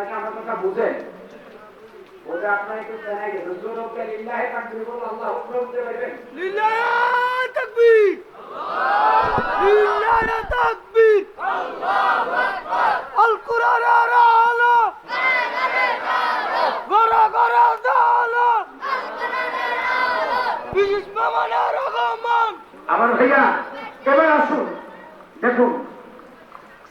আপনাকে আমার কথা বুঝেন? ওটা আপনার একটু জানাই গেছে জোরকে লিল্লাহে তাকবীর বলে আল্লাহ উপরে উঠতে পারবেন? লিল্লাহ তাকবীর! লিল্লাহ তাকবীর! আল কোরআন আলা! গরা গরা দালা বিশেষ মামানা রহমান! আমার ভাইয়া এবার আসুন। দেখুন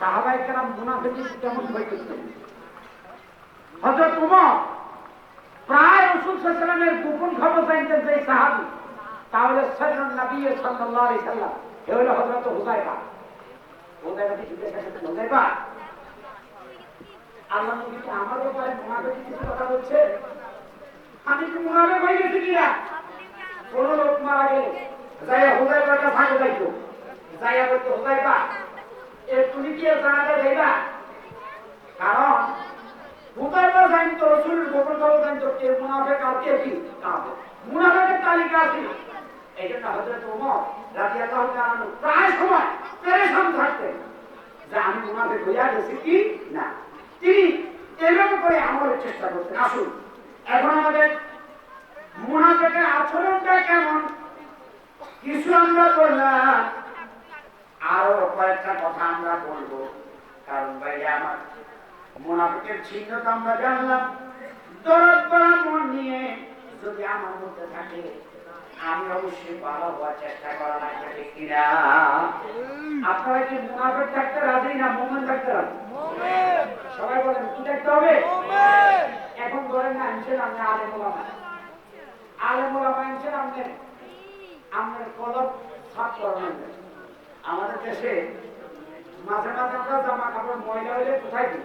সাহাবাই কেরাম মুনাফিকি কেমন হইতেছে হজরত উমর, প্রায় রসুল সাল্লামের গোপন খবর জানতেন যে সাহাবি, তাহলে সৈয়দ নবী সাল্লাল্লাহু আলাইহি সাল্লাম, এ হলো হযরত জিজ্ঞাসা করতে আল্লাহ নবী কি আমার ব্যাপারে মুনাফিকি কিছু কথা বলছে? আমি কি মুনাফিক হয়ে গেছি কিনা কোন লোক মারা গেলে যাইয়া হুদাইবার কাছে যাইতো যাইয়া বলতো এ তুমি কি জানাতে যাইবা কারণ হুদাইবা জানতো রসুল গোপন খবর জানতো কে মুনাফেক আর কে? কি মুনাফেকের তালিকা আছে। ওমর রাজি আল্লাহ তাআলা প্রায় সময় পেরেশান থাকতেন যে আমি হইয়া গেছি কি? না। তিনি এভাবে করে চেষ্টা করতেন। আসুন, এখন আমাদের আচরণটা কেমন? কিছু আমরা বললাম, আরও কয়েকটা কথা আমরা বলব। কারণ ভাই আমার মুনাফিকের চিহ্ন তো আমরা জানলাম। নিয়ে যদি আমার মধ্যে থাকে, আমি অবশ্যই ভালো হওয়ার চেষ্টা কিনা আপনারা কি থাকতে রাজি না থাকতে রাজি সবাই বলেন, কি থাকতে হবে? এখন না। আমাদের দেশে মাঝে মাঝে আমরা জামা কাপড় ময়লা হইলে কোথায় দিই?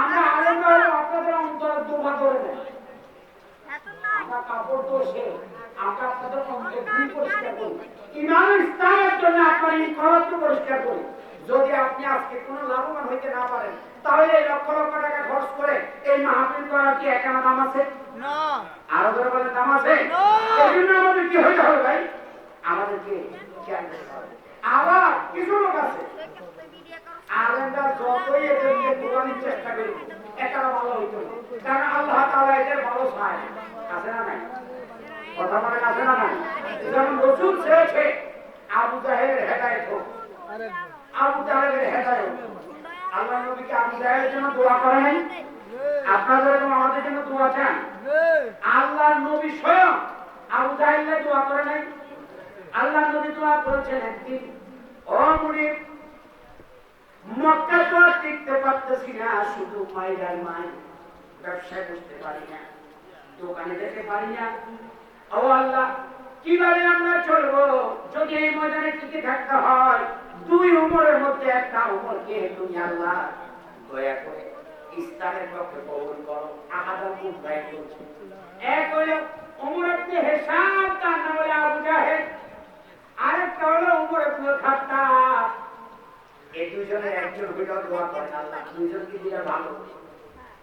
আমরা আলেম হলে আপনাদের অন্তরে দুর্ভা করে দেন আমরা কাপড় দোষে আমরা আপনাদের অন্তর পরিষ্কার করি। ইমান ইসলামের জন্য আপনার এই খরচ পরিষ্কার করি। যদি আপনি আজকে কোনো লাভবান হইতে না পারেন তাহলে এই লক্ষ লক্ষ টাকা খরচ করে এই মাহফিল করার কি একানা দাম আছে? আরও ধরে বলে দাম আছে? এই জন্য আমাদের কি হইতে হবে ভাই? আমাদেরকে খেয়াল করতে হবে। আবার কিছু লোক আছে আলেমরা যতই এদেরকে বোঝানোর চেষ্টা করি এটা ভালো হইতো না। কারণ আল্লাহ তাআলা এদের ভালো চায় আছে না নাই? কথা বলে আছে না নাই? যেমন রসুল চেয়েছে আবু জাহেলের হেদায়েত হোক। আবু জাহেলের হেদায়েত। আল্লাহ নবীকে আবু জাহেলের জন্য দোয়া করে নাই আপনাদের এবং আমাদের জন্য দোয়া চান। আল্লাহর নবী স্বয়ং আবু জাহিল্লা দোয়া করে নাই। আল্লাহর নবী দোয়া করেছেন একদিন। ও মক্কা তো আর টিকতে পারতেছি না শুধু মাইরার মাই ব্যবসায় বসতে পারি না, দোকানে যেতে পারি না। ও আল্লাহ, কীভাবে আমরা চলবো? যদি এই ময়দানে টিকে থাকতে হয়, দুই উমরের মধ্যে একটা উমরকে তুমি আল্লাহ? দয়া করে ইসলামের পক্ষে কবুল করো আহাদার মুখ ব্যয় করছে। এক হলো উমর ইবনে হিসাব তার নাম হলো আবু জাহেল। আরেকটা হলো উমর ইবনে খাত্তাব। এই দুজনের একজন হইল দোয়া করেন আল্লাহ দুজন কি দিলে ভালো।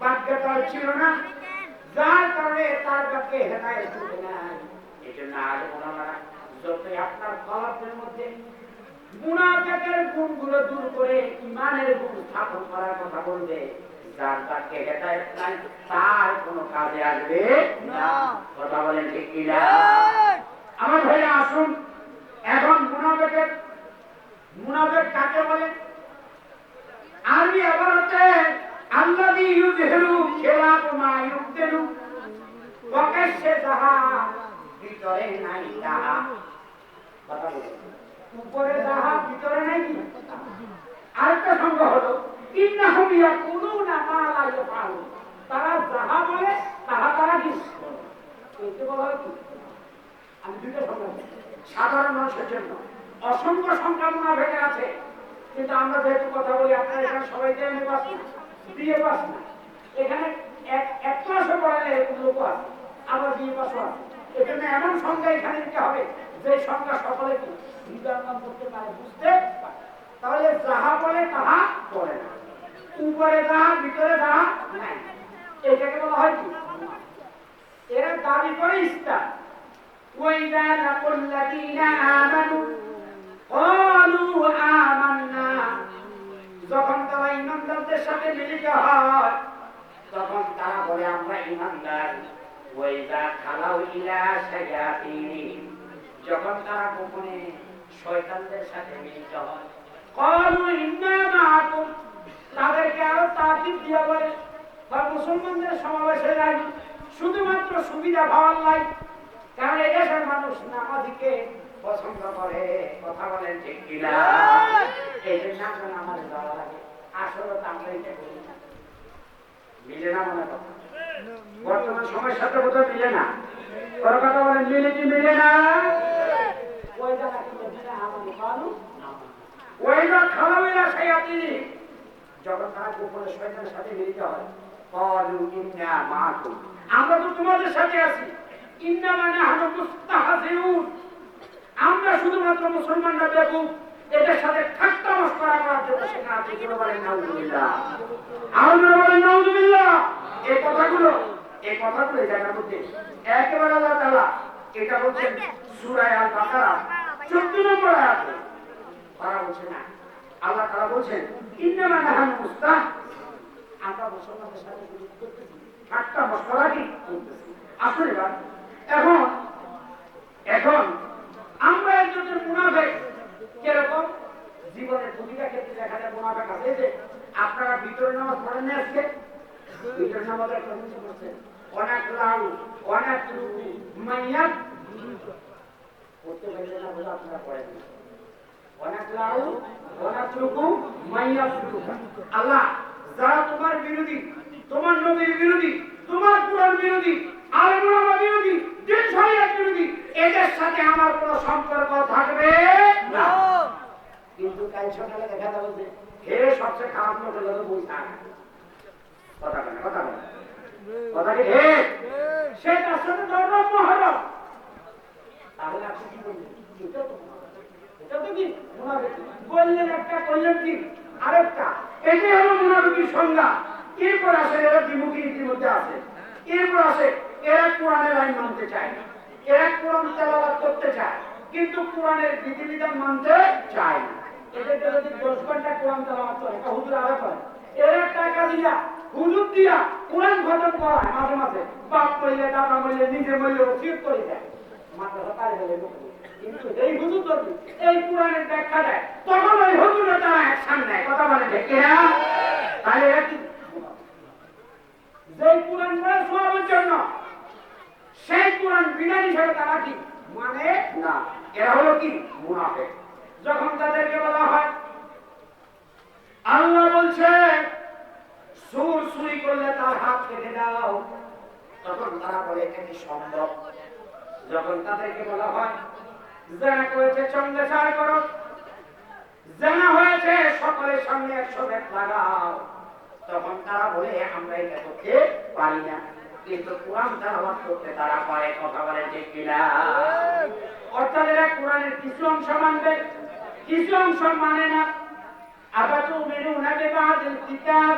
তার ছিল না। যার কারণে তার কাছে হেদায়ত হতে নাই। এই জন্য আজ ওনারা যতই আপনার কলাপের মধ্যে মুনাফেকের গুণগুলো দূর করে ইমানের গুণ স্থাপন করার কথা বলবে যার তাকে হেদায়ত নাই তার কোনো কাজে আসবে না। কথা বলেন ঠিক কিনা আমার ভাইয়া আসুন। এখন মুনাফেকের মুনাফেক কাকে বলে? আল্লাহ ইউজহিরু মা ইউবতিলু প্রকাশ্যে যাহা ভিতরে নাই তাহা কথা বলুন উপরে যাহা আরেকটা সঙ্গ হলো ইন্নাহুম ইয়াকুলুনা মা লা ইয়াফআলুন তারা যাহা বলে তাহা তারা কি এতে বলা হয় কি আমি দুটো সংখ্যা সাধারণ মানুষের জন্য অসংখ্য সংখ্যা মুনাফেকের আছে কিন্তু আমরা যেহেতু কথা বলি, আপনারা এখানে সবাই জেনে না? বিয়ে পাস না এখানে এক এক ক্লাসে পড়ালে এরকম লোক আছে আবার বিয়ে পাসও আছে এজন্য এমন সংখ্যা এখানে দিতে হবে যে সংখ্যা সকলে কি বিজ্ঞান করতে পারে বুঝতে পারে তাহলে যাহা বলে তাহা বলে না উপরে যাহা ভিতরে যাহা নাই এটাকে বলা হয় কি এরা দাবি করে ইস্তার وإذا لقوا الذين آمنوا قالوا যখন তারা গোপনে শয়তানদের সাথে মিলিত হয় কলু ইন্না মাআকুম তাদেরকে আরও তাকিদ দিয়া বলে বা মুসলমানদের সমাবেশে যাই। শুধুমাত্র সুবিধা পাওয়ার লাই। কারণ এই দেশের মানুষ নামাজিকে পছন্দ করে। কথা বলেন ঠিক কিনা? এই জন্য আমরা যাওয়া লাগে। আসলে তো আমরা এটা করি না মিলে না মনে কথা। বর্তমান সময়ের সাথে বোধহয় মিলে না। ওর কথা বলেন মিলে কি মিলে না? আমরা তোমাদের সাথে আছি। ইন্না মানে মুস্তাহাজিউন। আমরা শুধুমাত্র মুসলমানরা দেখব এদের সাথে এই কথাগুলো এই কথাগুলো জায়গার মধ্যে একেবারে আল্লাহ তাআলা এটা বলছেন সূরা আল বাকারা 14 নম্বর আয়াতে। তারা বলছে না এখন এখন আমরা একজনের মুনাফেক কীরকম? জীবনের প্রতিটা ক্ষেত্রে দেখা যায় মুনাফেক আছে এই যে ভিতরে নামাজ আল্লাহ যারা তোমার বিরোধী তোমার নবীর বিরোধী তোমার কোরআন বিরোধী আলমুলামা বিরোধী দিন বিরোধী এদের সাথে আমার কোনো সম্পর্ক থাকবে না কিন্তু কাল সকালে দেখা যাবে হে সবচেয়ে এটাও তো মুনাফিক। তো কি? আসে এরা দ্বিমুখী ইতিমধ্যে আছে। এরপর আসে এরা কোরআনের মানতে চায় না। এরা কোরআন তেলাওয়াত করতে চায়। কিন্তু কোরআনের বিধিবিধান মানতে চায় না। এদেরকে যদি দশ ঘণ্টা কোরআন তেলাওয়াত করে তা হুজুর আরও করে। এরা টাকা দিয়া, হুজুর দিয়া কোরআন খতম করায় যে এরা তাহলে জন্য, সেই কোরআন বিনা হিসেবে তারা কি? মানে না। এরা হলো কি? মুনাফেক। যখন তাদেরকে বলা হয়, আল্লাহ বলছে, সুর সুরি করলে তার হাত কেটে দাও। তখন তারা বলে এটা সম্ভব? যখন তাদেরকে বলা হয় জানা করেছে সঙ্গে চার করো। জানা হয়েছে সকলের সামনে একশো ব্যাগ লাগাও। তখন তারা বলে, আমরা এটা করতে পারি না। কিন্তু কোরআন তালাবাদ করতে তারা পারে। কথা বলে যে কিনা অর্থাৎ এরা কোরআনের কিছু অংশ মানবে। কিছু অংশ মানে না আবার তো মেনু নাকি বাদ কিতাব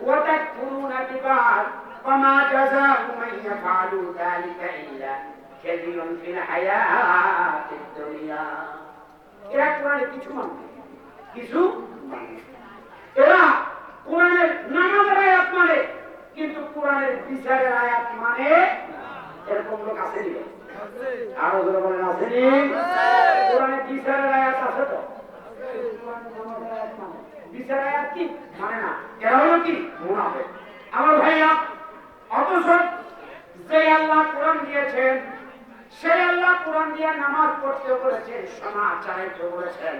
وتكفرون ببعض وما جزاء من يفعل ذلك إلا خزي في الحياة الدنيا এরা কোরআনে কিছু মানবে কিছু মানবে এরা কোরআনের নামাজের আয়াত মানে কিন্তু কোরআনের বিচারের আয়াত মানে এরকম লোক আছে নি আরো ধরে বলেন আসেনি মানে কোরআনে বিচারের আয়াত আছে তো? বিচার আয়াত কি? মানে না এরা হলো কি? মুনাফেক আমার ভাইয়া, অথচ যে আল্লাহ কোরআন দিয়েছেন, সেই আল্লাহ কোরআন দিয়ে নামাজ পড়তে বলেছেন সমাজ চালাইতে বলেছেন।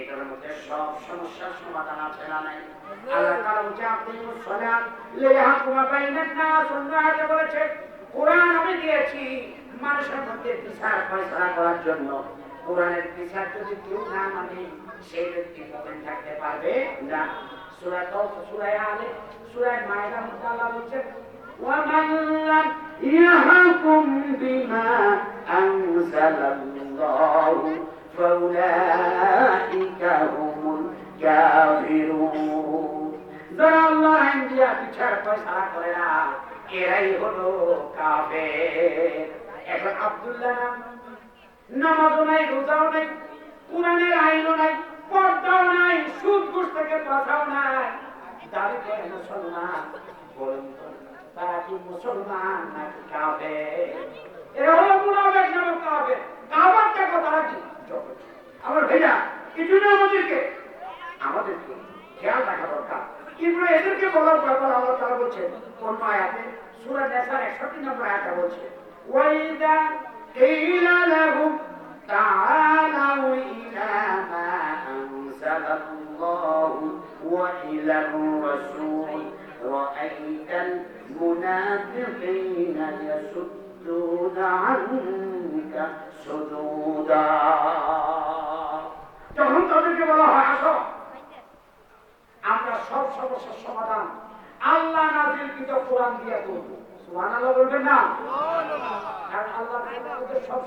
এটার মধ্যে সব সমস্যার সমাধান আছে না নাই? আল্লাহ তাআলা বলছে আপনি মুসলমান লেহা কুমা বাইনান না সুন্দর আগে বলেছে, কোরআন আমি দিয়েছি মানুষের মধ্যে বিচার ফয়সালা করার জন্য। কোরআনের বিচার যদি কেউ না মানে সেই ব্যক্তি মুমিন থাকতে পারবে না সূরা তাওবা সূরা আলে সূরা মায়েদার মধ্যে আল্লাহ বলছেন ومن لم يحكم بما أنزل الله فأولئك هم الكافرون যারা আল্লাহ আইন দিয়া বিচার ফয়সালা করে না এরাই হলো কাফের এখন আব্দুল্লাহ নাম নামাজও নাই, রোজাও নাই, কোরআনের আইনও নাই, পর্দাও নাই সুদ ঘুষ থেকে বাঁচাও নাই। আমাদেরকে। খেয়াল রাখা দরকার। কিন্তু এদেরকে বলার ব্যাপার আল্লাহ তারা কোন আয়াতে? সূরা নেসার 61 নম্বর বলছে ওয়াইদা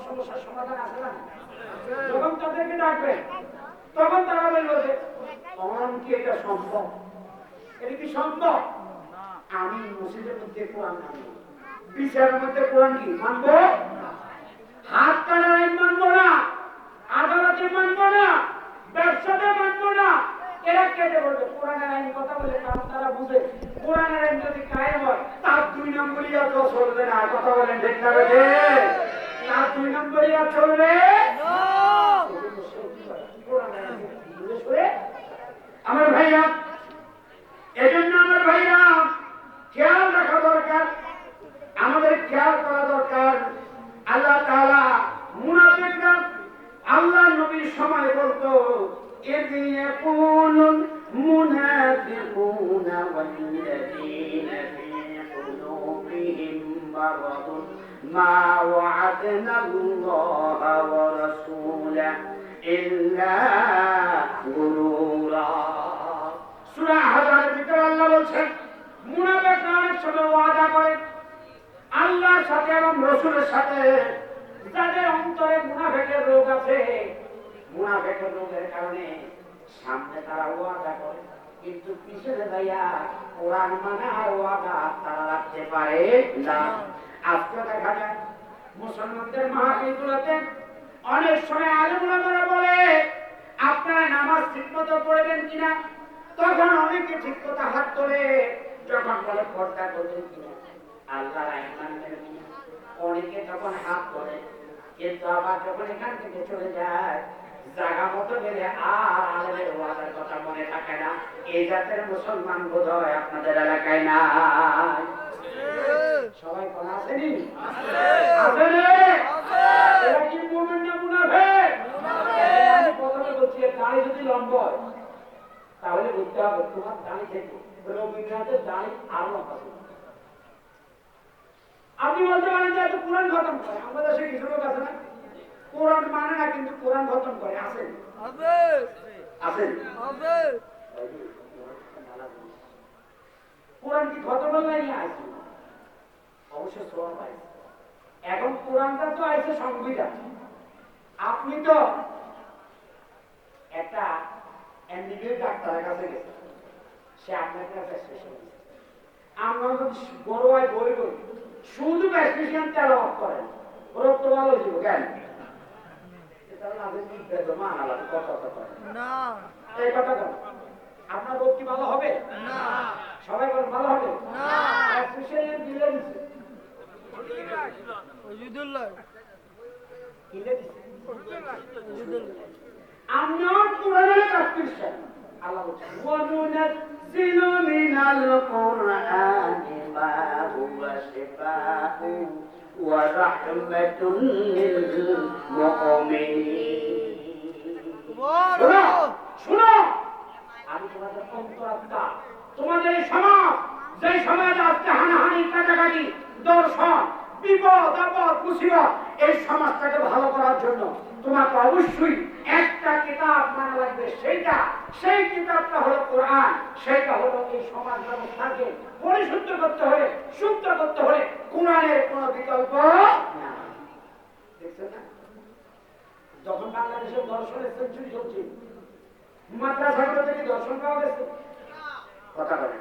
সমস্যার সমাধান আছে না? যখন তাদেরকে ডাকবেন তখন তারা বলল যে অন কি এটা সম্ভব? এটা কি সম্ভব? আমি মসজিদের মধ্যে কোরআন মানবো বিচারের মধ্যে কোরআন কি মানবো? হাত কাটার আইন মানবো না। আদালতে মানবো না। ব্যবসাতে মানবো না। এরা কেটে বলবে, কোরআনের আইন কথা বলে কারণ তারা বুঝে। কোরআনের আইন যদি কায়ে হয়, তার দুই নম্বরই আর চলবে না। কথা বলেন ঠিক না দুই নম্বরই আর চলবে কোরআনের আইন বুঝে শুয়ে আমার ভাইরা এজন্য আমার ভাইরা খেয়াল রাখা দরকার আমাদের খেয়াল করা দরকার আল্লাহ তাআলা মুনাফিকরা আল্লাহ নবীর সময় বলতো إذ يقول المنافقون والذين في قلوبهم مرض ما وعدنا الله ورسوله إلا غرورا সূরা আহজাবের ভিতরে আল্লাহ বলছেন মুনাফিকরা অনেক সময় ওয়াদা করে আল্লাহর সাথে এবং রসুলের সাথে যাদের অন্তরে মুনাফেকের রোগ আছে মুনাফেকের রোগের কারণে সামনে তারা ওয়াদা করে কিন্তু পিছনে ভাইয়া? কোরআন মানে আর ওয়াদা তারা রাখতে পারে না। আজকে দেখা যায় মুসলমানদের মাহফিলগুলোতে অনেক সময় আলেমুলামারা বলে আপনারা নামাজ ঠিক মতো পড়বেন কিনা? তখন অনেকে ঠিক মতো হাত তোলে যখন বলে পর্দা করবেন কিনা? কিনা? অনেকে তখন হাত তোলে কিন্তু আবার যখন এখান থেকে চলে যায় জায়গা মতো গেলে আর ওয়াদার কথা মনে থাকে না। এই জাতের মুসলমান বোধ হয় আপনাদের এলাকায় নাই। সবাই আসেনি না তাহলে বুঝতে হবে আপনি বলতে পারেন যে এত কোরআন খতম করে আমাদের দেশে কিছু আছে না? কোরআন মানে না কিন্তু কোরআন খতম করে। আছেন কোরআন কি অবশ্যই শ্রম পাই এখন কোরআনটা তো আছে সংবিধান। আপনি তো একটা এমবিবিএস ডাক্তারের কাছে গেছেন। সে আপনার কাছে প্রেসক্রিপশন আমরা যদি বড় হয় বই বই শুধু প্রেসক্রিপশন অফ করেন রোগ তো ভালো হয়ে যাবে কেন তাহলে আমাদের কি বেদমা আলাদা কথা কথা করেন না এই কথা কেন? আপনার বোধ কি ভালো হবে? সবাই বলেন ভালো হবে? দিলে দিচ্ছে আমিও কোরআনের কাজ করছি। আল্লাহ وننزل من القرآن ما هو شفاء ورحمة للمؤمنين শোনো শোনো আমি তোমাদের অন্তরাত্মা তোমাদের এই সমাজ যে সমাজ আজকে হানাহানি কাটাকাটি দর্শন বিপদ আপদ মুসিবত এই সমাজটাকে ভালো করার জন্য তোমাকে অবশ্যই একটা কিতাব মানা লাগবে সেইটা। সেই কিতাবটা হলো কোরআন। সেইটা হলো এই সমাজ ব্যবস্থাকে পরিশুদ্ধ করতে হলে শুদ্ধ করতে হলে কোরআনের কোনো বিকল্প দেখছেন না? যখন বাংলাদেশের দর্শনের সেঞ্চুরি চলছে মাদ্রাসাগুলো থেকে দর্শন পাওয়া গেছে। কথা বলে